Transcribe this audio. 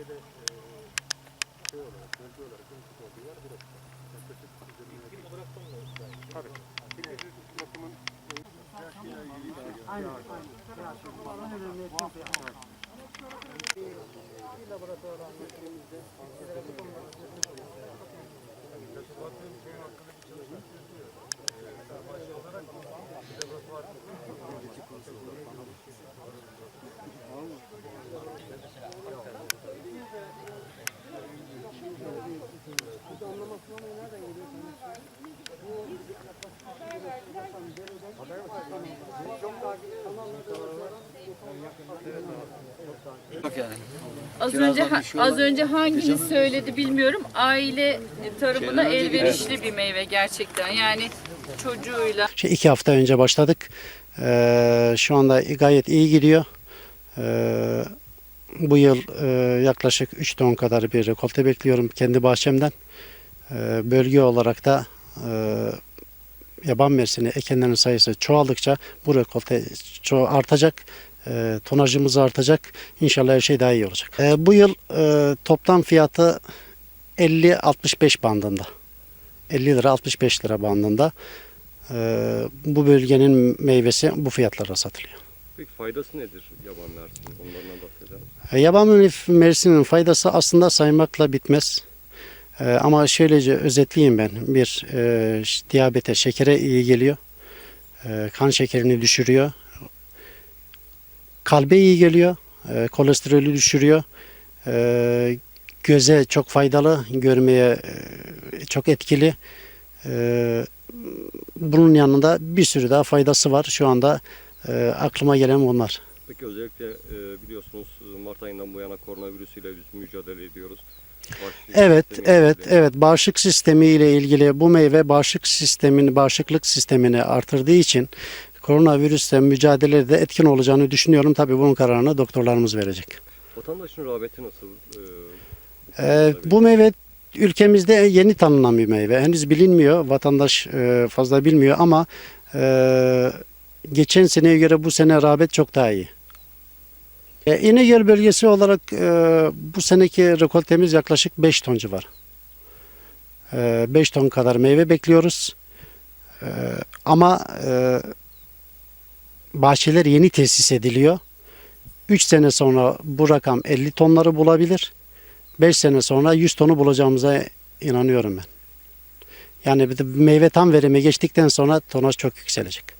Türkiye'de e, şey olarak, bölge olarak en çok olduğu yer burası. Yaklaşık İklim olarak da mı? Tabii. Şimdi bakımın Aynen. Aynen. önemli etkin Bir laboratuvar anlaşmamızda sizlere bu konuda Laboratuvarın şey hakkında bir çalışma yapıyoruz. E, Başlı olarak laboratuvar Az önce az önce hanginiz söyledi bilmiyorum. Aile tarafına elverişli bir meyve gerçekten. Yani çocuğuyla Şey, iki hafta önce başladık. Ee, şu anda gayet iyi gidiyor. Ee, bu yıl e, yaklaşık 3 ton kadar bir rekolte bekliyorum kendi bahçemden. Ee, bölge olarak da e, yaban mersini ekenlerin sayısı çoğaldıkça bu rekolte ço- artacak. E, tonajımız artacak. İnşallah her şey daha iyi olacak. E, bu yıl e, toplam fiyatı 50-65 bandında. 50 lira 65 lira bandında. Bu bölgenin meyvesi bu fiyatlara satılıyor. Peki faydası nedir yaban mersini? Onlardan bahsedelim. E, Yaban mersinin faydası aslında saymakla bitmez. E, ama şöylece özetleyeyim ben. Bir, e, diyabete, şekere iyi geliyor. E, kan şekerini düşürüyor. Kalbe iyi geliyor. E, kolesterolü düşürüyor. E, göze çok faydalı, görmeye e, çok etkili. E, bunun yanında bir sürü daha faydası var. Şu anda e, aklıma gelen bunlar. Peki özellikle e, biliyorsunuz e, Mart ayından bu yana koronavirüsüyle biz mücadele ediyoruz. Bağışıklık Evet, evet, ilgili. evet. Bağışıklık sistemi ile ilgili bu meyve bağışıklık sistemini, bağışıklık sistemini artırdığı için koronavirüsle mücadelede etkin olacağını düşünüyorum. Tabii bunun kararını doktorlarımız verecek. Vatandaşın rağbeti nasıl? E, bu Ee, konuda bu meyve ülkemizde yeni tanınan bir meyve. Henüz bilinmiyor. Vatandaş e, fazla bilmiyor ama e, geçen seneye göre bu sene rağbet çok daha iyi. E, İnegöl bölgesi olarak e, bu seneki rekoltemiz yaklaşık 5 ton civarı. E, 5 ton kadar meyve bekliyoruz. E, ama e, bahçeler yeni tesis ediliyor. 3 sene sonra bu rakam 50 tonları bulabilir. 5 sene sonra 100 tonu bulacağımıza inanıyorum ben. Yani meyve tam verime geçtikten sonra tonaj çok yükselecek.